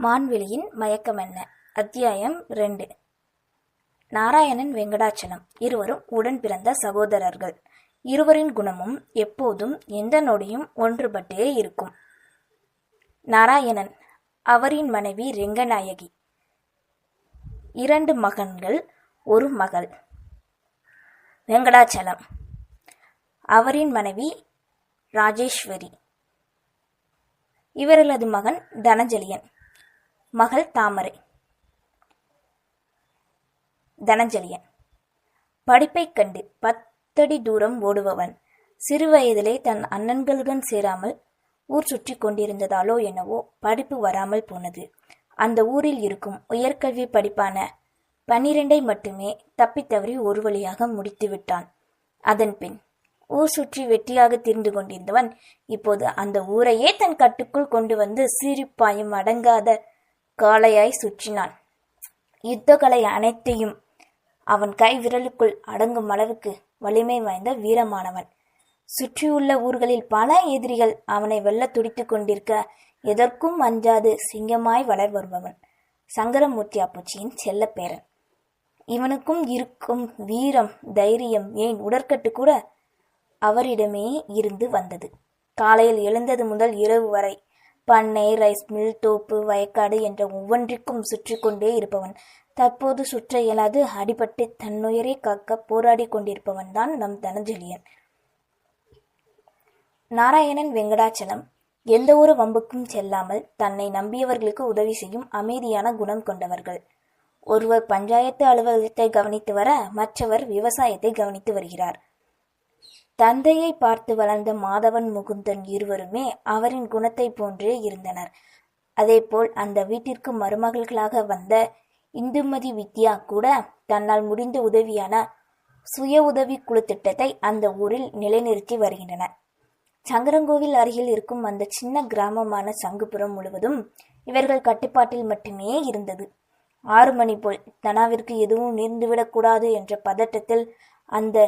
மான்வெளியின் மயக்கம் என்ன? அத்தியாயம் ரெண்டு. நாராயணன் வெங்கடாச்சலம். இருவரும் உடன் பிறந்த சகோதரர்கள். இருவரின் குணமும் எப்போதும் எந்த நொடியும் ஒன்றுபட்டே இருக்கும். நாராயணன் அவரின் மனைவி ரெங்கநாயகி. இரண்டு மகன்கள் ஒரு மகள். வெங்கடாச்சலம். அவரின் மனைவி ராஜேஸ்வரி. இவர்களது மகன் தனஞ்சலியன். மகள் தாமரை. தனஞ்சலியன். படிப்பைக் கண்டு பத்தடி தூரம் ஓடுபவன். சிறுவயதிலே தன் அண்ணன்களுடன் சேராமல் ஊர் சுற்றி கொண்டிருந்ததாலோ என்னவோ படிப்பு வராமல் போனது. அந்த ஊரில் இருக்கும் உயர்கல்வி படிப்பான பன்னிரெண்டை மட்டுமே தப்பித்தவறி ஒரு வழியாக முடித்து விட்டான். அதன் பின் ஊர் சுற்றி வெட்டியாக திரிந்து கொண்டிருந்தவன் இப்போது அந்த ஊரையே தன் கட்டுக்குள் கொண்டு வந்து சீரிப்பாயும் அடங்காத காளையாய் சுற்றினான் யுத்தகலை அனைத்தையும் அவன் கை விரலுக்குள் அடங்கும் அளவுக்கு வலிமை வாய்ந்த வீரமானவன். சுற்றியுள்ள ஊர்களில் பல எதிரிகள் அவனை வெல்ல துடித்துக் கொண்டிருக்க எதற்கும் அஞ்சாது சிங்கமாய் வளர் வருபவன் சங்கரமூர்த்தி அப்பச்சியின் செல்லப்பேரன் இவனுக்கும் இருக்கும் வீரம் தைரியம் ஏன் உடற்கட்டு கூட அவரிடமே இருந்து வந்தது. காலையில் எழுந்தது முதல் இரவு வரை பண்ணை ரைஸ் மில் தோப்பு வயக்காடு என்ற ஒவ்வொன்றிற்கும் சுற்றி கொண்டே இருப்பவன். தற்போது சுற்ற இயலாது அடிபட்டு தன்னுயிரை காக்க போராடி கொண்டிருப்பவன் தான் நம் தனஞ்சலியன் நாராயணன் வெங்கடாச்சலம். எந்த ஒரு வம்புக்கும் செல்லாமல் தன்னை நம்பியவர்களுக்கு உதவி செய்யும் அமைதியான குணம் கொண்டவர்கள். ஒருவர் பஞ்சாயத்து அலுவலகத்தை கவனித்து வர மற்றவர் விவசாயத்தை கவனித்து வருகிறார். தந்தையை பார்த்து வளர்ந்த மாதவன் முகுந்தன் இருவருமே அவரின் குணத்தை போன்றே இருந்தனர். அதேபோல் அந்த வீட்டிற்கு மருமகள்களாக வந்த இந்துமதி வித்யா கூட தன்னால் முடிந்த உதவியான சுய உதவி குழு திட்டத்தை அந்த ஊரில் நிலைநிறுத்தி வருகின்றனர். சங்கரங்கோவில் அருகில் இருக்கும் அந்த சின்ன கிராமமான சங்குபுரம் முழுவதும் இவர்கள் கட்டுப்பாட்டில் மட்டுமே இருந்தது. ஆறு மணி போல் தனாவிற்கு எதுவும் நேர்ந்துவிடக்கூடாது என்ற பதட்டத்தில் அந்த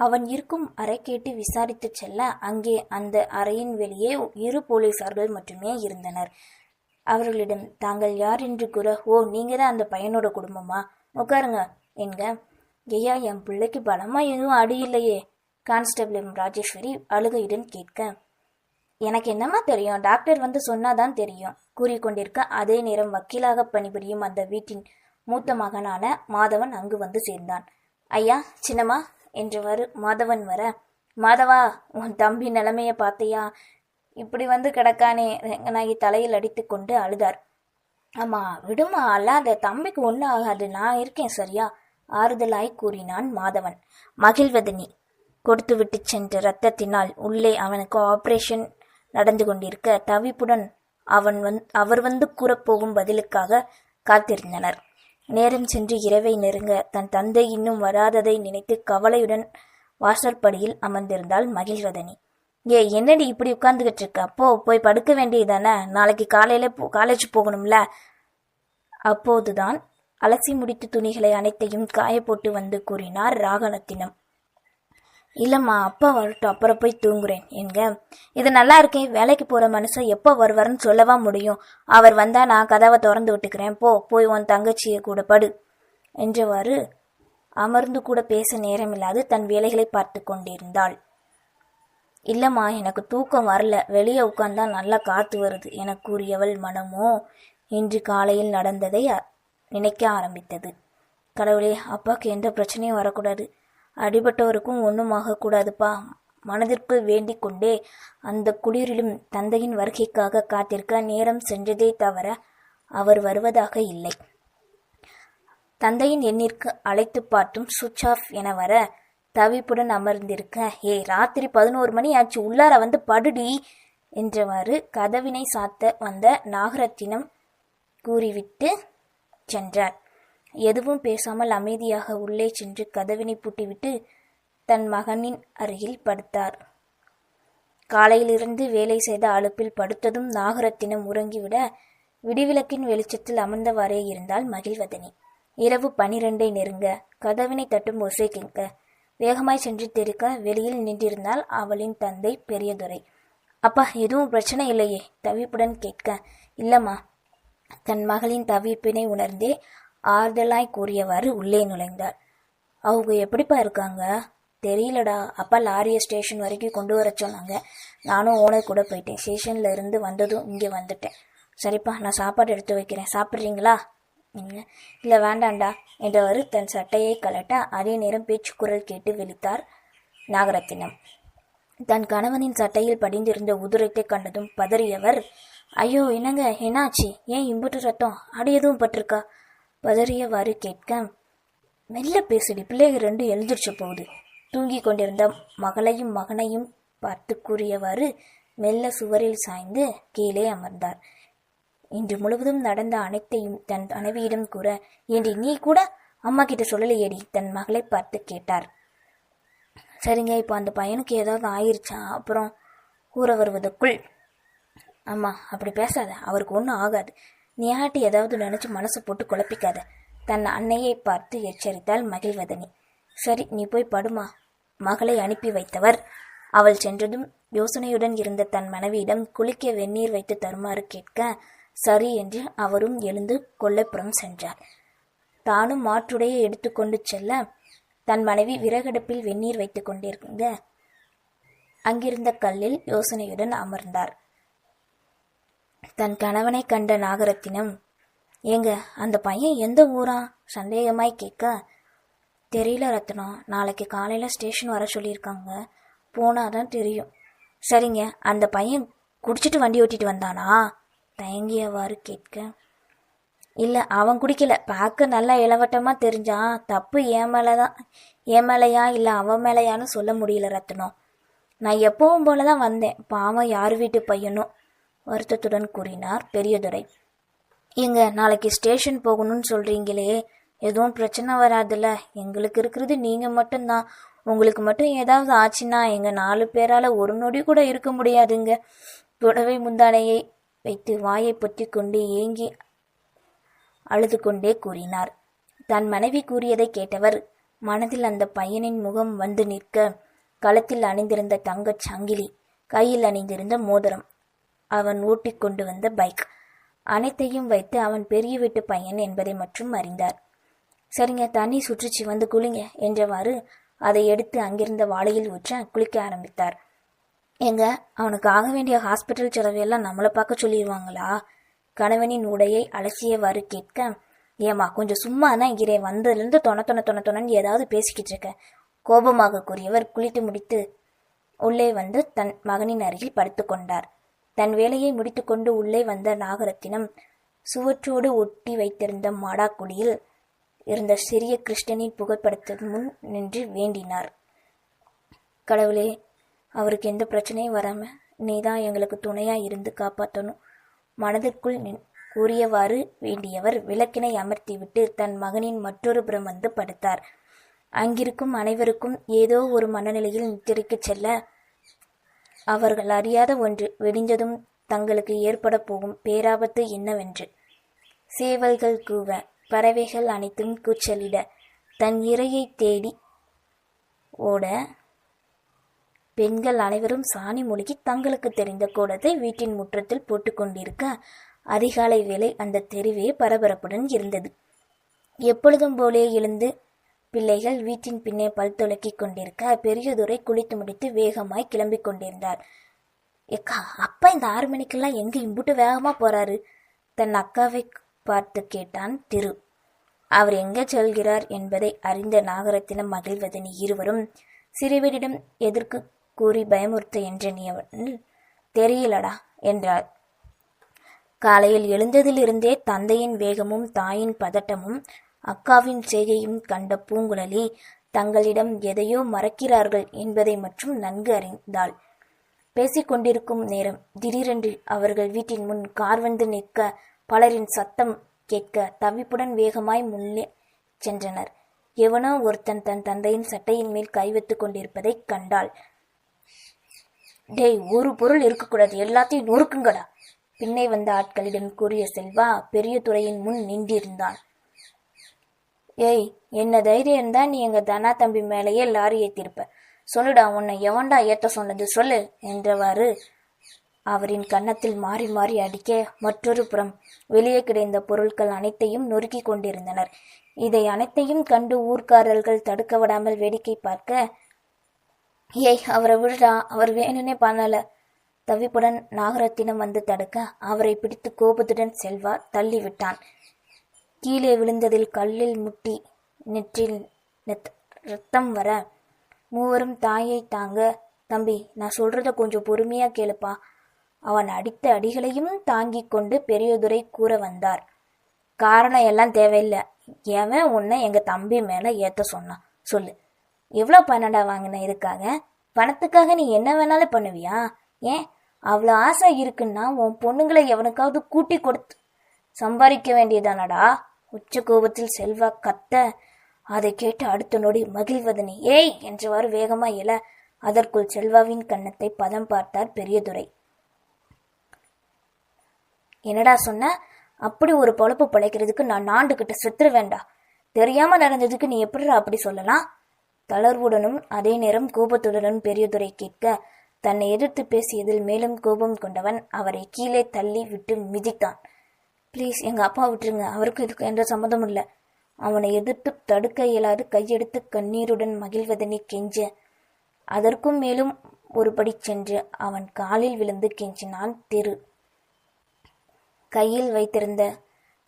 அவன் இருக்கும் அறை கேட்டு விசாரித்து செல்ல அங்கே அந்த அறையின் வெளியே இரு போலீசார்கள் மட்டுமே இருந்தனர். அவர்களிடம் தாங்கள் யார் என்று கூற ஓ நீங்க தான் அந்த பையனோட குடும்பமா? உட்காருங்க. என்க ஐயா என் பிள்ளைக்கு பலமா எதுவும் அடி இல்லையே. Constable M. ராஜேஸ்வரி அழுகையுடன் கேட்க எனக்கு என்னம்மா தெரியும்? டாக்டர் வந்து சொன்னாதான் தெரியும். கூறிக்கொண்டிருக்க அதே நேரம் வக்கீலாக பணிபுரியும் அந்த வீட்டின் மூத்த மகனான மாதவன் அங்கு வந்து சேர்ந்தான். ஐயா சின்னம்மா என்றவாறு மாதவன் வர மாதவா உன் தம்பி நிலைமைய பார்த்தியா? இப்படி வந்து கிடக்கானே? ரெங்கநாயகி தலையில் அடித்து கொண்டு அழுதார். ஆமா விடுமா அல்லாத தம்பிக்கு ஒன்றும் ஆகாது. நான் இருக்கேன் சரியா? ஆறுதலாய் கூறினான் மாதவன். மகிழ்வதனி கொடுத்து விட்டு சென்ற ரத்தத்தினால் உள்ளே அவனுக்கு ஆபரேஷன் நடந்து கொண்டிருக்க தவிப்புடன் அவன் வந் அவர் வந்து கூறப்போகும் பதிலுக்காக காத்திருந்தனர். நேரம் சென்று இரவை நெருங்க தன் தந்தை இன்னும் வராததை நினைத்து கவலையுடன் வாசற்படியில் அமர்ந்திருந்தாள் மகிழ்வதனி. ஏ என்னடி இப்படி உட்கார்ந்துகிட்டு இருக்க? அப்போ போய் படுக்க வேண்டியதானே நாளைக்கு காலையில போ- காலேஜ் போகணும்ல? அப்போதுதான் அலசி முடித்து துணிகளை அனைத்தையும் காய போட்டு வந்து கூறினார் ராகரத்தினம் இல்லைம்மா அப்பா வரட்டும் அப்புறம் போய் தூங்குறேன். என்க இது நல்லா இருக்கேன் வேலைக்கு போகிற மனுஷன் எப்போ வருவாருன்னு சொல்லவா முடியும்? அவர் வந்தால் நான் கதவை திறந்து விட்டுக்கிறேன். போ போய் உன் தங்கச்சியை கூட படு என்றவாறு அமர்ந்து கூட பேச நேரமில்லாது தன் வேலைகளை பார்த்து கொண்டிருந்தாள். இல்லைம்மா எனக்கு தூக்கம் வரல. வெளியே உட்கார்ந்தா நல்லா காத்து வருது என கூறியவள் மனமோ? இன்று காலையில் நடந்ததை நினைக்க ஆரம்பித்தது. கடவுளே அப்பாவுக்கு எந்த பிரச்சனையும் வரக்கூடாது. அடிபட்டவருக்கும் ஒன்றும் ஆகக்கூடாதுப்பா. மனதிற்குள் வேண்டிக் கொண்டே அந்த குளிரிலும் தந்தையின் வருகைக்காக காத்திருக்க நேரம் சென்றதே தவிர அவர் வருவதாக இல்லை. தந்தையின் எண்ணிற்கு அழைத்து பார்த்தும் சுவிட்ச் ஆஃப் என வர தவிப்புடன் அமர்ந்திருக்க ஏ ராத்திரி பதினோரு மணி ஆச்சு உள்ளார வந்து படுடி என்றவாறு கதவினை சாத்த வந்த நாகரத்தினம் கூறிவிட்டு சென்றார். எதுவும் பேசாமல் அமைதியாக உள்ளே சென்று கதவினை பூட்டிவிட்டு தன் மகனின் அருகில் படுத்தார். காலையிலிருந்து வேலை செய்த அலுப்பில் படுத்ததும் நாகரத்தினம் உறங்கிவிட விடிவிளக்கின் வெளிச்சத்தில் அமர்ந்தவாறே இருந்தால் மகிழ்வதனி. இரவு பனிரெண்டை நெருங்க கதவினை தட்டும் ஒசை கேட்க வேகமாய் சென்று தெரிக்க வெளியில் நின்றிருந்தால் அவளின் தந்தை பெரியதுரை. அப்பா எதுவும் பிரச்சனை இல்லையே? தவிப்புடன் கேட்க இல்லம்மா. தன் மகளின் தவிப்பினை உணர்ந்தே ஆறுதலாய் கூறியவாறு உள்ளே நுழைந்தார். அவங்க எப்படிப்பா இருக்காங்க? தெரியலடா. அப்பா லாரியை ஸ்டேஷன் வரைக்கும் கொண்டு வர சொன்னாங்க. நானும் ஓனர் கூட போயிட்டேன். ஸ்டேஷன்ல இருந்து வந்ததும் இங்கே வந்துட்டேன். சரிப்பா நான் சாப்பாடு எடுத்து வைக்கிறேன். சாப்பிட்றீங்களா? நீங்கள் இல்லை வேண்டாண்டா என்றவர் தன் சட்டையை கலட்ட அதே நேரம் பேச்சு குரல் கேட்டு விழித்தார் நாகரத்தினம். தன் கணவனின் சட்டையில் படிந்திருந்த உதிரத்தை கண்டதும் பதறியவர் ஐயோ என்னங்க? என்னாச்சு? ஏன் இம்புட்டு ரத்தம்? அடி எதுவும் பட்டிருக்கா? பதறியவாறு கேட்க மெல்ல பேசுடி பிள்ளைகள் ரெண்டு எழுந்திருச்சு போகுது. தூங்கி கொண்டிருந்த மகளையும் மகனையும் பார்த்து கூறியவாறு மெல்ல சுவரில் சாய்ந்து கீழே அமர்ந்தார். இன்று முழுவதும் நடந்த அனைத்தையும் தன் மனைவியிடம் கூற ஏண்டி நீ கூட அம்மா கிட்ட சொல்லலையேடி? தன் மகளை பார்த்து கேட்டார். சரிங்க இப்போ அந்த பையனுக்கு ஏதாவது ஆயிருச்சா? அப்புறம் கூற வருவதற்குள். அம்மா அப்படி பேசாத அவருக்கு ஒன்றும் ஆகாது. நீ ஏதாவது நினைச்சு மனசு போட்டு குழப்பிக்காத. தன் அன்னையை பார்த்து எச்சரித்தாள் மகிழ்வதனி. சரி நீ போய் படுமா? மகளை அனுப்பி வைத்தவர். அவள் சென்றதும் யோசனையுடன் இருந்த தன் மனைவியிடம் குளிக்க வெந்நீர் வைத்து தருமாறு கேட்க சரி என்று அவரும் எழுந்து கொல்லைப்புறம் சென்றார். தானும் மாற்றுடையை எடுத்துக்கொண்டு செல்ல தன் மனைவி விறகடுப்பில் வெந்நீர் வைத்துக் கொண்டிருந்த அங்கிருந்த கல்லில் யோசனையுடன் அமர்ந்தார். தன் கணவனை கண்ட நாகரத்தினம் ஏங்க அந்த பையன் எந்த ஊரா? சந்தேகமாய் கேட்க தெரியல ரத்னம் நாளைக்கு காலையில் ஸ்டேஷன் வர சொல்லியிருக்காங்க. போனாதான் தெரியும். சரிங்க அந்த பையன் குடிச்சிட்டு வண்டி ஓட்டிட்டு வந்தானா? தயங்கியவாறு கேட்க இல்லை அவன் குடிக்கல. பார்க்க நல்லா இளவட்டமாக தெரிஞ்சான் தப்பு என் மேலே தான் என் மேலையா இல்லை அவன் மேலையான்னு சொல்ல முடியல ரத்னம் நான் எப்பவும் போல தான் வந்தேன். பாவம் யார் வீட்டு பையனும் வருத்தத்துடன் கூறினார் பெரியதுரை. எங்க நாளைக்கு ஸ்டேஷன் போகணும்னு சொல்றீங்களே. எதுவும் பிரச்சனை வராதுல்ல எங்களுக்கு இருக்கிறது நீங்க மட்டும்தான். உங்களுக்கு மட்டும் ஏதாவது ஆச்சுன்னா எங்க நாலு பேரால ஒரு நொடி கூட இருக்க முடியாதுங்க. புடவை முந்தானையை வைத்து வாயை பொத்தி கொண்டு ஏங்கி அழுது கொண்டே கூறினார். தன் மனைவி கூறியதை கேட்டவர் மனதில் அந்த பையனின் முகம் வந்து நிற்க களத்தில் அணிந்திருந்த தங்கச் சங்கிலி கையில் அணிந்திருந்த மோதிரம் அவன் ஓட்டிக் கொண்டு வந்த பைக். அனைத்தையும் வைத்து அவன் பெரிய வீட்டு பையன் என்பதை மட்டும் அறிந்தார். சரிங்க தண்ணி சுற்றுச்சு வந்து குளிங்க என்றவாறு அதை எடுத்து அங்கிருந்த வாழையில் ஊற்ற குளிக்க ஆரம்பித்தார். எங்க அவனுக்கு ஆக வேண்டிய ஹாஸ்பிட்டல் செலவையெல்லாம் நம்மளை பார்க்க சொல்லிடுவாங்களா? கணவனின் உடையை அலசியவாறு கேட்க ஏமா கொஞ்சம் சும்மா தான் இங்கே வந்ததுலேருந்து தொண தொண தொண தொணன்னு ஏதாவது பேசிக்கிட்டு இருக்க. கோபமாக கூறியவர் குளித்து முடித்து உள்ளே வந்து தன் மகனின் அருகில் படுத்துக்கொண்டார் தன் வேலையை முடித்துக்கொண்டு உள்ளே வந்த நாகரத்தினம் சுவற்றோடு ஒட்டி வைத்திருந்த மாடாக்குடியில் இருந்த சிறிய கிருஷ்ணனின் புகைப்படத்தின் முன் நின்று வேண்டினார். கடவுளே அவருக்கு எந்த பிரச்சனையும் வராம நீ தான் எங்களுக்கு துணையா இருந்து காப்பாற்றணும் மனதிற்குள் நின்- கூறியவாறு வேண்டியவர் விளக்கினை அமர்த்திவிட்டு தன் மகனின் மற்றொரு புறம் வந்து படுத்தார். அங்கிருக்கும் அனைவருக்கும் ஏதோ ஒரு மனநிலையில் நித்திரைக்குச் செல்ல அவர்கள் அறியாத ஒன்று வெடிஞ்சதும் தங்களுக்கு ஏற்பட போகும் பேராபத்து என்னவென்று. சேவல்கள் கூவ பறவைகள் அனைத்தும் கூச்சலிட தன் இரையை தேடி ஓட பெண்கள் அனைவரும் சாணி மூழ்கி தங்களுக்கு தெரிந்த கோலத்தை வீட்டின் முற்றத்தில் போட்டுக்கொண்டிருக்க அதிகாலை வேளை அந்த தெருவே பரபரப்புடன் இருந்தது. எப்பொழுதும் போலே எழுந்து பிள்ளைகள் வீட்டின் பின்னே பல் துலக்கிக் கொண்டிருக்க பெரியதுரை குளித்து முடித்து வேகமாய் கிளம்பிக் கொண்டிருந்தார். எக்கா அப்பா இந்த ஆறு மணிக்கெல்லாம் எங்க இம்புட்டு வேகமா போறாரு? தன் அக்காவை பார்த்து கேட்டான் திரு. அவர் எங்கே செல்கிறார் என்பதை அறிந்த நாகரத்தினம் மகிழ்வதனி இருவரும். சிறுவனிடம் எதிர்க்கு கூறி பயமுறுத்த என்றனியவன் தெரியலடா என்றார். காலையில் எழுந்ததிலிருந்தே தந்தையின் வேகமும் தாயின் பதட்டமும் அக்காவின் செய்கையும் கண்ட பூங்குழலி தங்களிடம் எதையோ மறக்கிறார்கள் என்பதை மட்டும் நன்கு அறிந்தாள். பேசிக்கொண்டிருக்கும் நேரம் திடீரென்று அவர்கள் வீட்டின் முன் கார் வந்து நிற்க பலரின் சத்தம் கேட்க தவிப்புடன் வேகமாய் முன்னே சென்றனர். எவனோ ஒருத்தன் தன் தந்தையின் சட்டையின் மேல் கை வைத்துக் கொண்டிருப்பதைக் கண்டாள். டேய் ஒரு பொருள் இருக்கக்கூடாது. எல்லாத்தையும் நொறுக்குங்கடா. பின்னே வந்த ஆட்களிடம் கூறிய செல்வா பெரிய துறையின் முன் நின்றிருந்தான். ஏய் என்ன தைரியம் இருந்தா நீ எங்க தனா தம்பி மேலேயே லாரி ஏத்திருப்ப. சொல்லுடா உன்னை எவன்டா ஏத்த சொன்னது சொல்லு என்றவாறு அவரின் கன்னத்தில் மாறி மாறி அடிக்க மற்றொரு புறம் வெளியே கிடைந்த பொருட்கள் அனைத்தையும் நொறுக்கிக் கொண்டிருந்தனர். இதை அனைத்தையும் கண்டு ஊர்க்காரர்கள் தடுக்க விடாமல் வேடிக்கை பார்க்க ஏய் அவரை விடுடா அவர் வேணும்னே பண்ணல. தவிப்புடன் நாகரத்தினம் வந்து தடுக்க அவரை பிடித்து கோபத்துடன் செல்வா தள்ளிவிட்டான். கீழே விழுந்ததில் கல்லில் முட்டி நெற்றில் நெத் ரத்தம் வர மூவரும் தாயை தாங்க தம்பி நான் சொல்றத கொஞ்சம் பொறுமையா கேளுப்பா. அவன் அடித்த அடிகளையும் தாங்கிக் கொண்டு பெரியதுரை கூற வந்தார். காரணம் எல்லாம் தேவையில்லை. எவன் உன்னை எங்க தம்பி மேல ஏத்த சொன்னான் சொல்லு. எவ்வளோ பணடா வாங்கின இதுக்காக? பணத்துக்காக நீ என்ன வேணாலும் பண்ணுவியா? ஏன்? அவ்வளோ ஆசை இருக்குன்னா உன் பொண்ணுங்களை எவனுக்காவது கூட்டி கொடுத்து சம்பாதிக்க வேண்டியதானடா? உச்ச கோபத்தில் செல்வா கத்த அதை கேட்டு அடுத்த நொடி மகிழ்வதனி. ஏய்! என்றவாறு வேகமா எழ அதற்குள் செல்வாவின் கன்னத்தை பதம் பார்த்தார் பெரியதுரை. என்னடா சொன்ன? அப்படி ஒரு பொழப்பு பிழைக்கிறதுக்கு நான் நாண்டுகிட்ட செத்துரு வேண்டா தெரியாம நடந்ததுக்கு நீ எப்படிடா அப்படி சொல்லலாம்? தளர்வுடனும் அதே நேரம் கோபத்துடனும் பெரியதுரை கேட்க தன்னை எதிர்த்து பேசியதில் மேலும் கோபம் கொண்டவன் அவரை கீழே தள்ளி விட்டு மிதித்தான். ப்ளீஸ் எங்கள் அப்பா விட்டுருங்க. அவருக்கு இதுக்கு எந்த சம்மதம் இல்லை. அவனை எதிர்த்து தடுக்க இயலாது கையெடுத்து கண்ணீருடன் மகிழ்வதனை கெஞ்ச. அதற்கும் மேலும் ஒருபடி சென்று அவன் காலில் விழுந்து கெஞ்சினான் திரு. கையில் வைத்திருந்த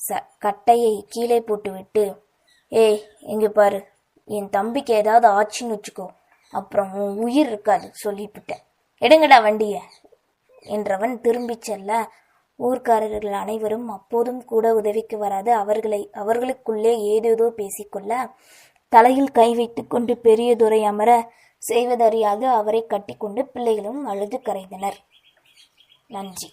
ச கட்டையை கீழே போட்டுவிட்டு ஏய் இங்க பாரு. என் தம்பிக்கு ஏதாவது ஆச்சுன்னு வச்சுக்கோ. அப்புறம் உன் உயிர் இருக்காது சொல்லிவிட்டேன் எடுங்கடா வண்டிய என்றவன் திரும்பிச் செல்ல ஊர்க்காரர்கள் அனைவரும் அப்போதும் கூட உதவிக்கு வராது. அவர்களை அவர்களுக்குள்ளே ஏதேதோ பேசிக்கொள்ள தலையில் கை வைத்து கொண்டு பெரியதுரை அமர செய்வதறியாது. அவரை கட்டிக்கொண்டு பிள்ளைகளும் அழுது கரைந்தனர். நன்றி.